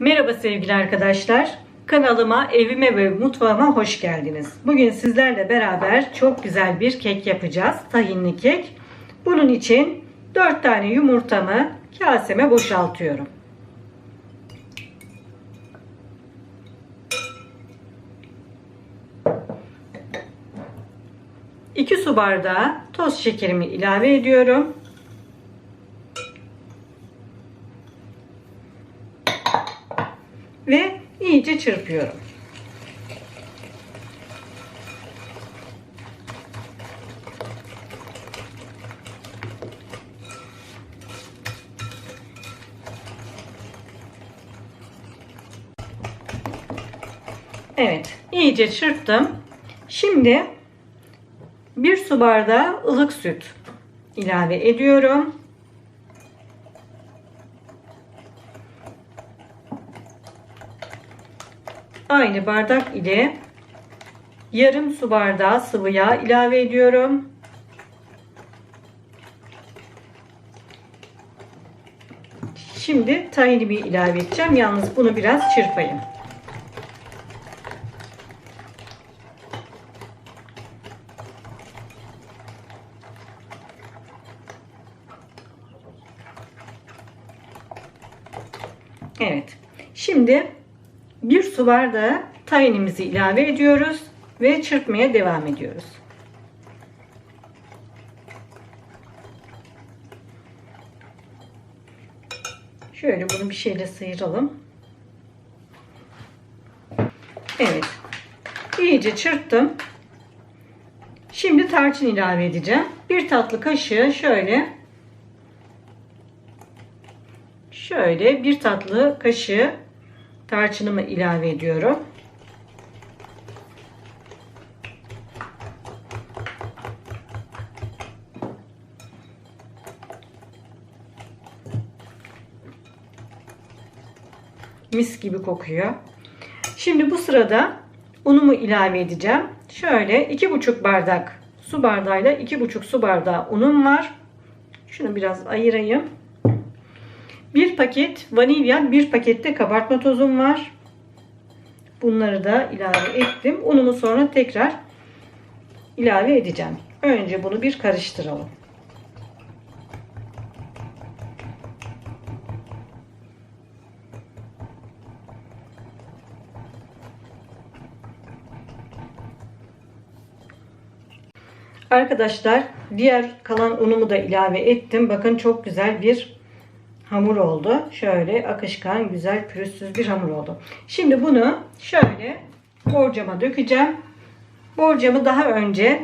Merhaba sevgili arkadaşlar. Kanalıma, evime ve mutfağıma hoş geldiniz. Bugün sizlerle beraber çok güzel bir kek yapacağız. Tahinli kek. Bunun için 4 tane yumurtamı kaseme boşaltıyorum. 2 su bardağı toz şekerimi ilave ediyorum. Ve iyice çırpıyorum. Evet, iyice çırptım. Şimdi bir su bardağı ılık süt ilave ediyorum. Aynı bardak ile yarım su bardağı sıvı yağ ilave ediyorum. Şimdi tahinimi ilave edeceğim. Yalnız bunu biraz çırpayım. Evet. Şimdi bir su bardağı tahinimizi ilave ediyoruz ve çırpmaya devam ediyoruz. Şöyle bunu bir şeyle sıyıralım. Evet. İyice çırptım. Şimdi tarçın ilave edeceğim. Bir tatlı kaşığı şöyle şöyle bir tatlı kaşığı tarçınımı ilave ediyorum. Mis gibi kokuyor. Şimdi bu sırada unumu ilave edeceğim. Şöyle iki buçuk bardak su bardağıyla iki buçuk su bardağı unum var. Şunu biraz ayırayım. Bir paket vanilya, bir pakette kabartma tozum var. Bunları da ilave ettim. Unumu sonra tekrar ilave edeceğim. Önce bunu bir karıştıralım. Arkadaşlar diğer kalan unumu da ilave ettim. Bakın çok güzel bir hamur oldu. Şöyle akışkan, güzel, pürüzsüz bir hamur oldu. Şimdi bunu şöyle borcama dökeceğim. Borcamı daha önce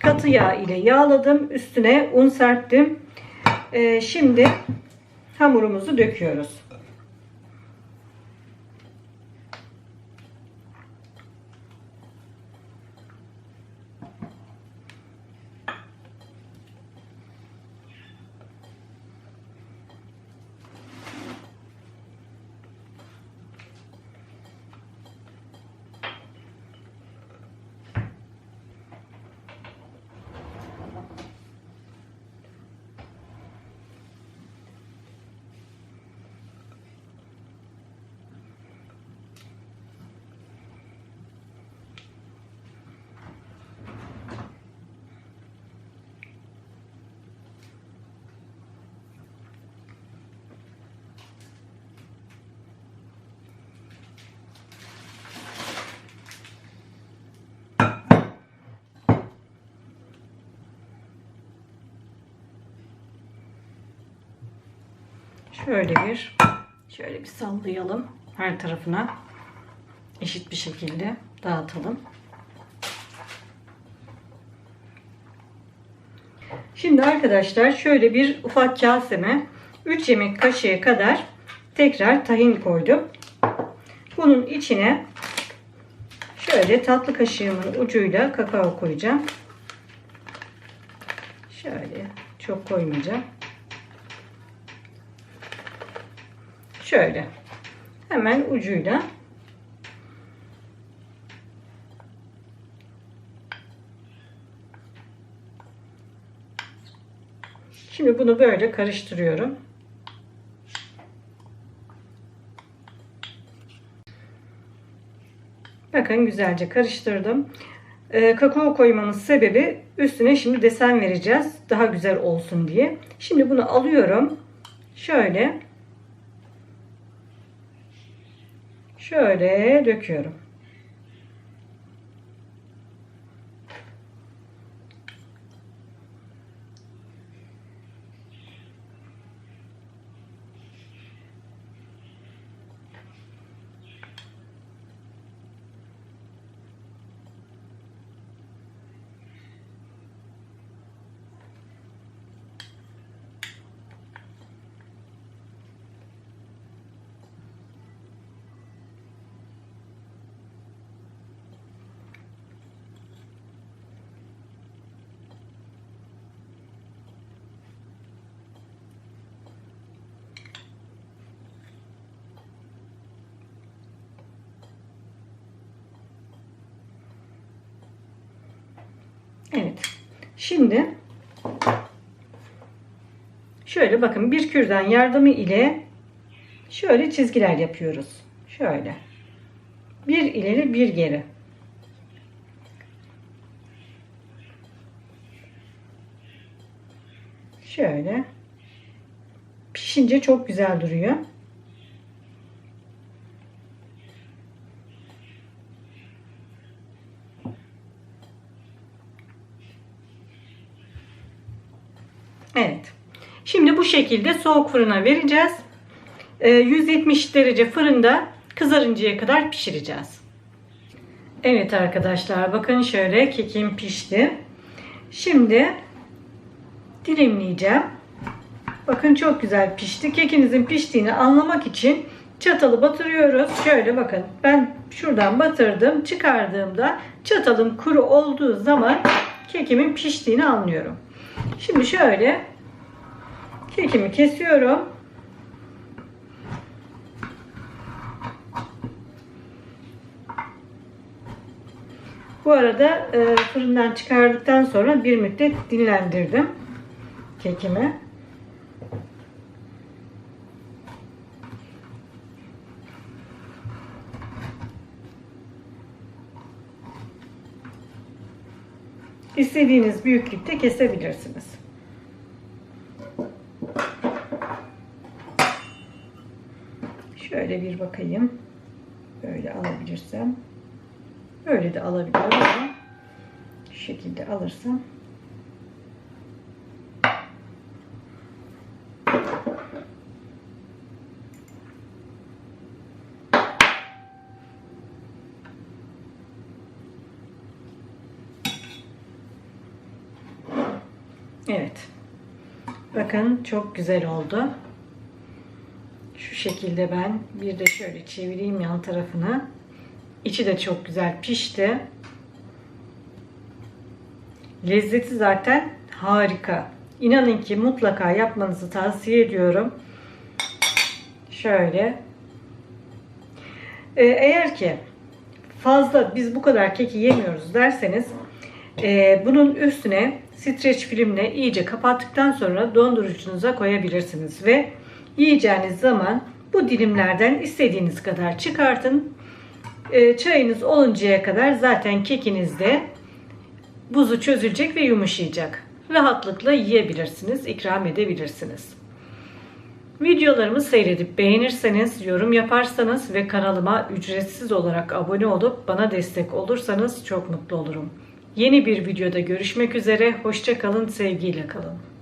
katı yağ ile yağladım. Üstüne un serptim. Ee, şimdi hamurumuzu döküyoruz. Şöyle bir şöyle bir sallayalım her tarafına eşit bir şekilde dağıtalım. Şimdi arkadaşlar şöyle bir ufak kaseme 3 yemek kaşığı kadar tekrar tahin koydum. Bunun içine şöyle tatlı kaşığımın ucuyla kakao koyacağım. Şöyle çok koymayacağım. Şöyle. Hemen ucuyla Şimdi bunu böyle karıştırıyorum. Bakın güzelce karıştırdım. Ee, kakao koymamın sebebi üstüne şimdi desen vereceğiz. Daha güzel olsun diye. Şimdi bunu alıyorum. Şöyle. Şöyle döküyorum. Evet. Şimdi şöyle bakın bir kürdan yardımı ile şöyle çizgiler yapıyoruz. Şöyle. Bir ileri bir geri. Şöyle. Pişince çok güzel duruyor. Evet. Şimdi bu şekilde soğuk fırına vereceğiz. Ee, 170 derece fırında kızarıncaya kadar pişireceğiz. Evet arkadaşlar bakın şöyle kekim pişti. Şimdi dilimleyeceğim. Bakın çok güzel pişti. Kekinizin piştiğini anlamak için çatalı batırıyoruz. Şöyle bakın ben şuradan batırdım. Çıkardığımda çatalım kuru olduğu zaman kekimin piştiğini anlıyorum. Şimdi şöyle kekimi kesiyorum. Bu arada e, fırından çıkardıktan sonra bir müddet dinlendirdim kekimi. İstediğiniz büyüklükte kesebilirsiniz. Şöyle bir bakayım. Böyle alabilirsem. Böyle de alabiliyorum ama şu şekilde alırsam Evet. Bakın çok güzel oldu. Şekilde ben bir de şöyle çevireyim yan tarafını. İçi de çok güzel pişti. Lezzeti zaten harika. İnanın ki mutlaka yapmanızı tavsiye ediyorum. Şöyle. Ee, eğer ki fazla biz bu kadar keki yemiyoruz derseniz e, bunun üstüne streç filmle iyice kapattıktan sonra dondurucunuza koyabilirsiniz ve yiyeceğiniz zaman bu dilimlerden istediğiniz kadar çıkartın. E, çayınız oluncaya kadar zaten kekinizde buzu çözülecek ve yumuşayacak. Rahatlıkla yiyebilirsiniz, ikram edebilirsiniz. Videolarımı seyredip beğenirseniz, yorum yaparsanız ve kanalıma ücretsiz olarak abone olup bana destek olursanız çok mutlu olurum. Yeni bir videoda görüşmek üzere. Hoşça kalın, sevgiyle kalın.